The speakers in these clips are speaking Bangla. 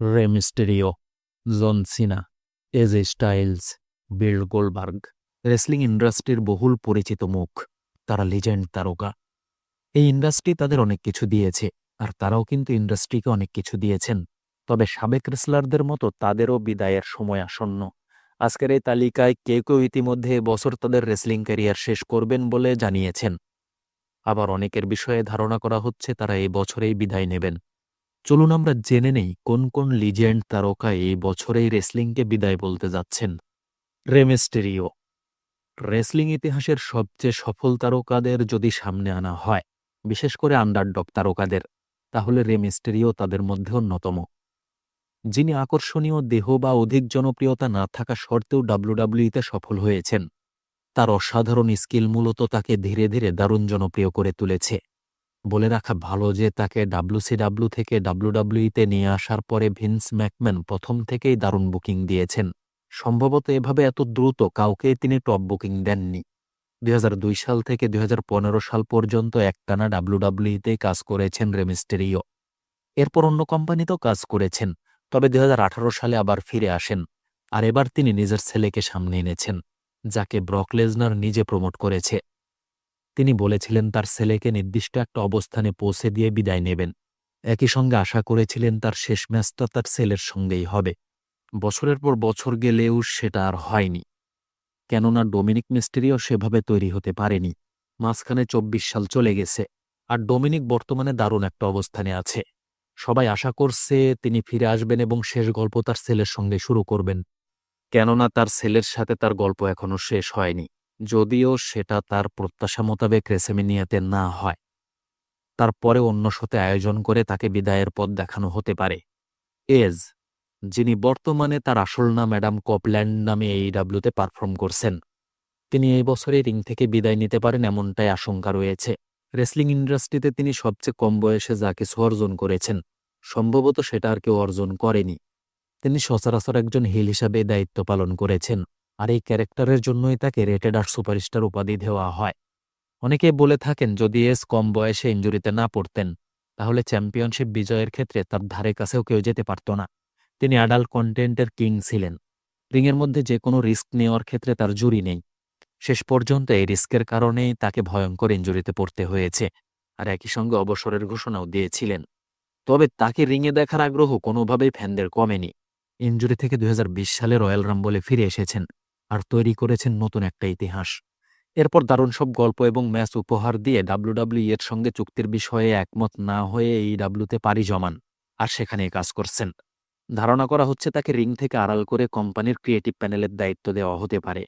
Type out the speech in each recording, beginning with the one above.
Rey Mysterio John Cena Edge Styles Bill Goldberg wrestling ইন্ডাস্ট্রির বহুল পরিচিত মুখ, তারা লিজেন্ড তারকা। এই ইন্ডাস্ট্রি তাদের অনেক কিছু দিয়েছে, আর তারাও কিন্তু ইন্ডাস্ট্রিকে অনেক কিছু দিয়েছেন। তবে সাবেক রেসলারদের মতো তাদেরও বিদায়ের সময় আসন্ন। আজকের এই তালিকায় কেউ কেউ ইতিমধ্যে বছর তাদের রেসলিং ক্যারিয়ার শেষ করবেন বলে জানিয়েছেন। আবার অনেকের বিষয়ে ধারণা করা হচ্ছে তারা এই বছরেই বিদায় নেবেন। চলুন আমরা জেনে নেই কোন কোন লিজেন্ড তারকা এই বছরেই রেসলিংকে বিদায় বলতে যাচ্ছেন। রেমেস্টেরিও রেসলিং ইতিহাসের সবচেয়ে সফল তারকাদের যদি সামনে আনা হয়, বিশেষ করে আন্ডারডগ তারকাদের, তাহলে রেমিস্টেরিও তাদের মধ্যে অন্যতম। যিনি আকর্ষণীয় দেহ বা অধিক জনপ্রিয়তা না থাকা সত্ত্বেও ডাব্লিউডাব্লিউতে সফল হয়েছেন, তার অসাধারণ স্কিল মূলত তাকে ধীরে ধীরে দারুণ জনপ্রিয় করে তুলেছে। বলে রাখা ভালো যে তাকে ডাব্লুসিডাব্লু থেকে ডাব্লুডাব্লিউতে নিয়ে আসার পরে ভিন্স ম্যাকম্যান প্রথম থেকেই দারুণ বুকিং দিয়েছেন। সম্ভবত এভাবে এত দ্রুত কাউকে তিনি টপ বুকিং দেননি। দুই হাজার দুই সাল থেকে দুই হাজার পনেরো সাল পর্যন্ত একটানা ডাব্লুডাব্লিউতে কাজ করেছেন রেমিস্টেরিও এরপর অন্য কোম্পানিতেও কাজ করেছেন, তবে দু হাজার আঠারো সালে আবার ফিরে আসেন, আর এবার তিনি নিজের ছেলেকে সামনে এনেছেন, যাকে ব্রকলেজনার নিজে প্রমোট করেছে। তিনি বলেছিলেন, তার ছেলেকে নির্দিষ্ট একটা অবস্থানে পৌঁছে দিয়ে বিদায় নেবেন। একই সঙ্গে আশা করেছিলেন, তার শেষ ম্যাচটা তার ছেলের সঙ্গেই হবে। বছরের পর বছর গেলেও সেটা আর হয়নি। কেননা ডোমিনিক মিস্টেরিও সেভাবে তৈরি হতে পারেনি। মাঝখানে চব্বিশ সাল চলে গেছে। আর ডোমিনিক বর্তমানে দারুণ একটা অবস্থানে আছে। সবাই আশা করছে তিনি ফিরে আসবেন এবং শেষ গল্প তার ছেলের সঙ্গে শুরু করবেন। কেননা তার ছেলের সাথে তার গল্প এখনও শেষ হয়নি। যদিও সেটা তার প্রত্যাশা মোতাবেক রেসেমিনিয়াতে না হয়। তারপরে অন্য সাথে আয়োজন করে তাকে বিদায়ের পথ দেখানো হতে পারে। এজ, যিনি বর্তমানে তার আসল নাম ম্যাডাম কপল্যান্ড নামে এই ডাব্লিউতে পারফর্ম করছেন, তিনি এই বছরে রিং থেকে বিদায় নিতে পারেন এমনটাই আশঙ্কা রয়েছে। রেসলিং ইন্ডাস্ট্রিতে তিনি সবচেয়ে কম বয়সে যা কিছু অর্জন করেছেন, সম্ভবত সেটা আর কেউ অর্জন করেনি। তিনি সচরাচর একজন হিল হিসাবে দায়িত্ব পালন করেছেন। আর এই ক্যারেক্টারের জন্যই তাকে রেটেড আর সুপারস্টার উপাধি দেওয়া হয়। অনেকে বলে থাকেন, যদি এস কম বয়সে ইঞ্জুরিতে না পড়তেন, তাহলে চ্যাম্পিয়নশিপ বিজয়ের ক্ষেত্রে তার ধারে কাছেও কেউ যেতে পারত না। তিনি অ্যাডাল্ট কন্টেন্টের কিং ছিলেন। রিংয়ের মধ্যে যে কোনো রিস্ক নেওয়ার ক্ষেত্রে তার জুরি নেই। শেষ পর্যন্ত এই রিস্কের কারণেই তাকে ভয়ঙ্কর ইঞ্জুরিতে পড়তে হয়েছে আর একই সঙ্গে অবসরের ঘোষণাও দিয়েছিলেন। তবে তাকে রিংয়ে দেখার আগ্রহ কোনোভাবেই ফ্যানদের কমেনি। ইঞ্জুরি থেকে দুই হাজার বিশ সালে রয়্যাল রাম্বলে ফিরে এসেছেন। আর তৈরি করেছেন নতুন একটা ইতিহাস। এরপর দারুণ সব গল্প এবং ম্যাচ উপহার দিয়ে ডাব্লিউডাব্লিউ এর সঙ্গে চুক্তির বিষয়ে একমত না হয়ে এই ডাব্লিউতে পাড়ি জমান আর সেখানে কাজ করছেন। ধারণা করা হচ্ছে তাকে রিং থেকে আড়াল করে কোম্পানির ক্রিয়েটিভ প্যানেলের দায়িত্ব দেওয়া হতে পারে।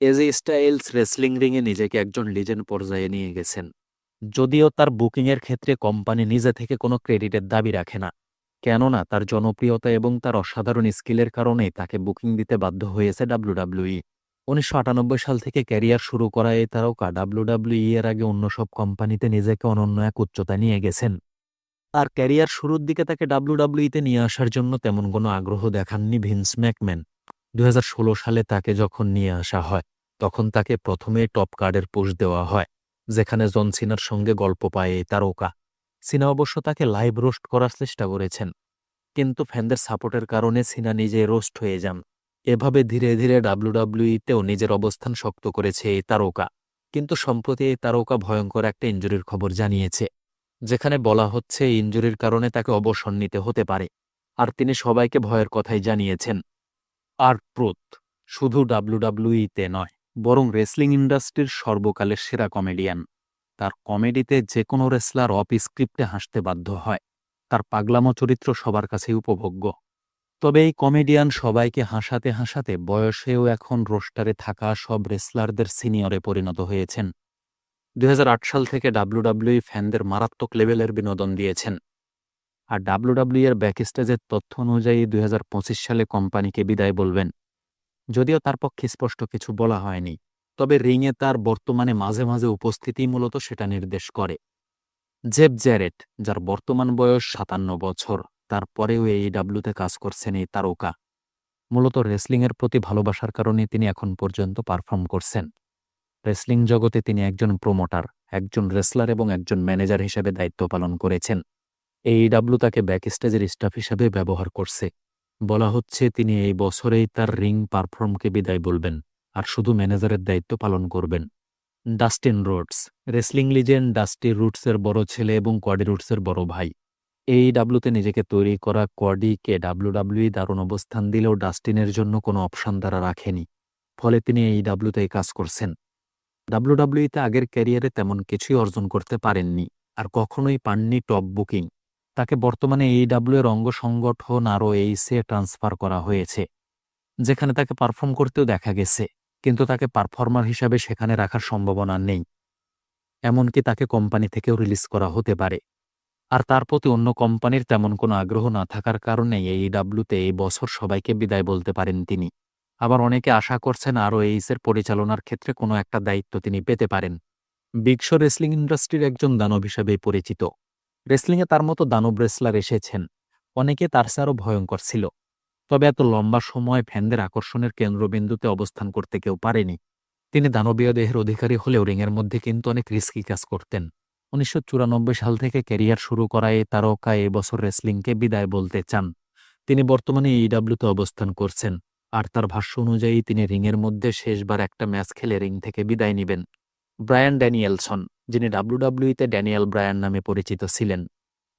এজে স্টাইলস রেসলিং রিংয়ে নিজেকে একজন লিজেন্ড পর্যায়ে নিয়ে গেছেন। যদিও তার বুকিংয়ের ক্ষেত্রে কোম্পানি নিজে থেকে কোনো ক্রেডিটের দাবি রাখে না। কেননা তার জনপ্রিয়তা এবং তার অসাধারণ স্কিলের কারণে তাকে বুকিং দিতে বাধ্য হয়েছে ডাব্লিউডাব্লিউই। উনিশশো আটানব্বই সাল থেকে ক্যারিয়ার শুরু করা এই তারকা ডাব্লিউডাব্লিউই এর আগে অন্য সব কোম্পানিতে নিজেকে অনন্য এক উচ্চতায় নিয়ে গেছেন। আর ক্যারিয়ার শুরুর দিকে তাকে ডাব্লিউডাব্লিউতে নিয়ে আসার জন্য তেমন কোনো আগ্রহ দেখাননি ভিন্স ম্যাকম্যান। দু হাজার ষোলো সালে তাকে যখন নিয়ে আসা হয়, তখন তাকে প্রথমে টপ কার্ডের পোস্ট দেওয়া হয়, যেখানে জনসিনার সঙ্গে গল্প পায় এই তারকা। সিনা অবশ্য তাকে লাইভ রোস্ট করার চেষ্টা করেছেন। কিন্তু ফ্যানদের সাপোর্টের কারণে সিনা নিজে রোস্ট হয়ে যান। এভাবে ধীরে ধীরে ডাব্লিউডাব্লিউইতেও নিজের অবস্থান শক্ত করেছে এই তারকা। কিন্তু সম্প্রতি এই তারকা ভয়ঙ্কর একটা ইঞ্জুরির খবর জানিয়েছে, যেখানে বলা হচ্ছে ইঞ্জুরির কারণে তাকে অবসর নিতে হতে পারে। আর তিনি সবাইকে ভয়ের কথাই জানিয়েছেন। আর প্রুত শুধু ডাব্লিউডাব্লিউইতে নয়, বরং রেসলিং ইন্ডাস্ট্রির সর্বকালের সেরা কমেডিয়ান। তার কমেডিতে যে কোনো রেসলার অফ স্ক্রিপ্টে হাসতে বাধ্য হয়। তার পাগলামো চরিত্র সবার কাছেই উপভোগ্য। তবে এই কমেডিয়ান সবাইকে হাসাতে হাসাতে বয়সেও এখন রোস্টারে থাকা সব রেসলারদের সিনিয়রে পরিণত হয়েছেন। দুই হাজার আট সাল থেকে ডাব্লিউডাব্লিউই ফ্যানদের মারাত্মক লেভেলের বিনোদন দিয়েছেন। আর ডাব্লিউডাব্লিউ এর ব্যাকস্টেজের তথ্য অনুযায়ী দুই হাজার পঁচিশ সালে কোম্পানিকে বিদায় বলবেন। যদিও তার পক্ষে স্পষ্ট কিছু বলা হয়নি। তবে রিংয়ে তার বর্তমানে মাঝে মাঝে উপস্থিতি মূলত সেটা নির্দেশ করে। জেব জ্যারেট, যার বর্তমান বয়স সাতান্ন বছর তারপরেও এই ডাব্লুতে কাজ করছেন এই তারকা। মূলত রেসলিংয়ের প্রতি ভালোবাসার কারণে তিনি এখন পর্যন্ত পারফর্ম করছেন। রেসলিং জগতে তিনি একজন প্রোমোটার, একজন রেসলার এবং একজন ম্যানেজার হিসেবে দায়িত্ব পালন করেছেন। এই ডাব্লু তাকে ব্যাকস্টেজের স্টাফ হিসাবে ব্যবহার করছে। বলা হচ্ছে, তিনি এই বছরেই তার রিং পারফর্মকে বিদায় বলবেন। আর শুধু ম্যানেজারের দায়িত্ব পালন করবেন। Dustin Rhodes wrestling legend, Dusty রুটসের বড় ছেলে এবং কোয়াডি রুটসের বড় ভাই। এই ডাব্লুতে নিজেকে তৈরি করা কোয়াডিকে ডাব্লিউডাব্লিউই দারুণ অবস্থান দিলেও ডাস্টিনের জন্য কোনো অপশন তারা রাখেনি। ফলে তিনি এই ডাব্লুতেই কাজ করছেন। ডাব্লিউডাব্লিউইতে আগের ক্যারিয়ারে তেমন কিছুই অর্জন করতে পারেননি, আর কখনোই পাননি টপ বুকিং। তাকে বর্তমানে এই ডাব্লিউ এর অঙ্গ সংগঠন আরও এইসে ট্রান্সফার করা হয়েছে, যেখানে তাকে পারফর্ম করতেও দেখা গেছে। কিন্তু তাকে পারফর্মার হিসাবে সেখানে রাখার সম্ভাবনা নেই। এমনকি তাকে কোম্পানি থেকেও রিলিজ করা হতে পারে। আর তার প্রতি অন্য কোম্পানির তেমন কোনো আগ্রহ না থাকার কারণে এই ডাব্লুতে এই বছর সবাইকে বিদায় বলতে পারেন তিনি। আবার অনেকে আশা করছেন আরও এইসের পরিচালনার ক্ষেত্রে কোনো একটা দায়িত্ব তিনি পেতে পারেন। বিগশ রেসলিং ইন্ডাস্ট্রির একজন দানব হিসাবে পরিচিত। রেসলিংয়ে তার মতো দানব রেসলার এসেছেন। অনেকে তার সে আরও ভয়ঙ্কর ছিল। তবে এত লম্বা সময় ফ্যানদের আকর্ষণের কেন্দ্রবিন্দুতে অবস্থান করতে কেউ পারেনি। তিনি দানবীয় দেহের অধিকারী হলেও রিংয়ের মধ্যে কিন্তু অনেক রিস্কি কাজ করতেন। উনিশশো চুরানব্বই সাল থেকে ক্যারিয়ার শুরু করা তারকা বছর রেসলিংকে বিদায় বলতে চান। তিনি বর্তমানে ইডাব্লিউতে অবস্থান করছেন, আর তার ভাষ্য অনুযায়ী তিনি রিংয়ের মধ্যে শেষবার একটা ম্যাচ খেলে রিং থেকে বিদায় নেবেন। ব্রায়ান ড্যানিয়েলসন, যিনি ডাব্লিউডাব্লিউইতে ড্যানিয়েল ব্রায়ান নামে পরিচিত ছিলেন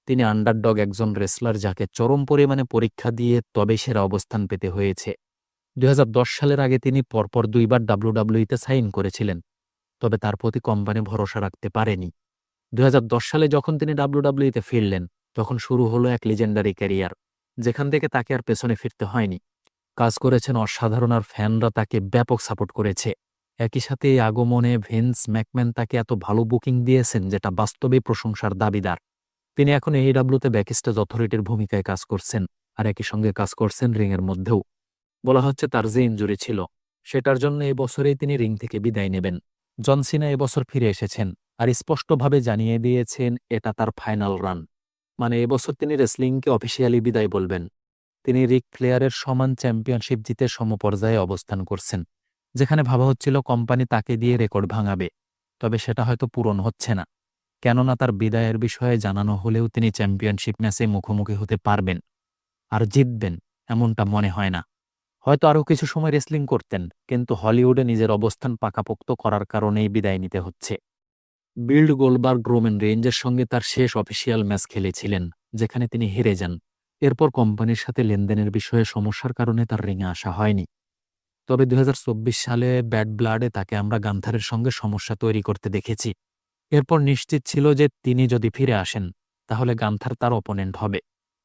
তিনি আন্ডারডগ একজন রেসলার যাকে চরম পরিমাণে পরীক্ষা দিয়ে তবে সেরা অবস্থান পেতে হয়েছে। দু হাজার দশ সালের আগে তিনি পরপর দুইবার ডাব্লিউডাব্লিউইতে সাইন করেছিলেন, তবে তার প্রতি কোম্পানি ভরসা রাখতে পারেনি। দুই হাজার দশ সালে যখন তিনি ডাব্লিউডাব্লিউতে ফিরলেন, তখন শুরু হলো এক লিজেন্ডারি ক্যারিয়ার যেখান থেকে তাকে আর পেছনে ফিরতে হয়নি। কাজ করেছেন অসাধারণ আর ফ্যানরা তাকে ব্যাপক সাপোর্ট করেছে। একই সাথে এই আগমনে ভেন্স ম্যাকম্যান তাকে এত ভালো বুকিং দিয়েছেন, যেটা বাস্তবে প্রশংসার দাবিদার। তিনি এখন এই ডাব্লুতে ব্যাকস্টেজ অথরিটির ভূমিকায় কাজ করছেন আর একই সঙ্গে কাজ করছেন রিংয়ের মধ্যেও। বলা হচ্ছে তার যে ইঞ্জুরি ছিল, সেটার জন্য এ বছরেই তিনি রিং থেকে বিদায় নেবেন। জনসিনা এবছর ফিরে এসেছেন আর স্পষ্টভাবে জানিয়ে দিয়েছেন, এটা তার ফাইনাল রান। মানে এবছর তিনি রেসলিংকে অফিসিয়ালি বিদায় বলবেন। তিনি রিক ফ্লেয়ারের সমান চ্যাম্পিয়নশিপ জিতে সমপর্যায়ে অবস্থান করছেন, যেখানে ভাবা হচ্ছিল কোম্পানি তাকে দিয়ে রেকর্ড ভাঙাবে, তবে সেটা হয়তো পূরণ হচ্ছে না। কেননা তার বিদায়ের বিষয়ে জানানো হলেও তিনি চ্যাম্পিয়নশিপ ম্যাচে মুখোমুখি হতে পারবেন আর জিতবেন এমনটা মনে হয় না। হয়তো আরও কিছু সময় রেসলিং করতেন, কিন্তু হলিউডে নিজের অবস্থান পাকাপোক্ত করার কারণেই বিদায় নিতে হচ্ছে। বিল্ড গোলবার্গ রোমেন রেঞ্জের সঙ্গে তার শেষ অফিসিয়াল ম্যাচ খেলেছিলেন, যেখানে তিনি হেরে যান। এরপর কোম্পানির সাথে লেনদেনের বিষয়ে সমস্যার কারণে তার রিঙে আসা হয়নি। তবে দু হাজার চব্বিশ সালে ব্যাড ব্লাডে তাকে আমরা গান্থারের সঙ্গে সমস্যা তৈরি করতে দেখেছি। এরপর নিশ্চিত ছিল যে তিনি যদি ফিরে আসেন, তাহলে গান্থার তার অপোনেন্ট হবে,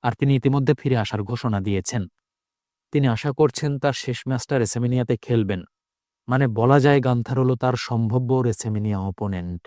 আর তিনি ইতিমধ্যে ফিরে আসার ঘোষণা দিয়েছেন। তিনি আশা করছেন তার শেষ ম্যাচটা রেসেমিনিয়াতে খেলবেন। মানে বলা যায় গান্থার হল তার সম্ভাব্য রেসেমিনিয়া অপোনেন্ট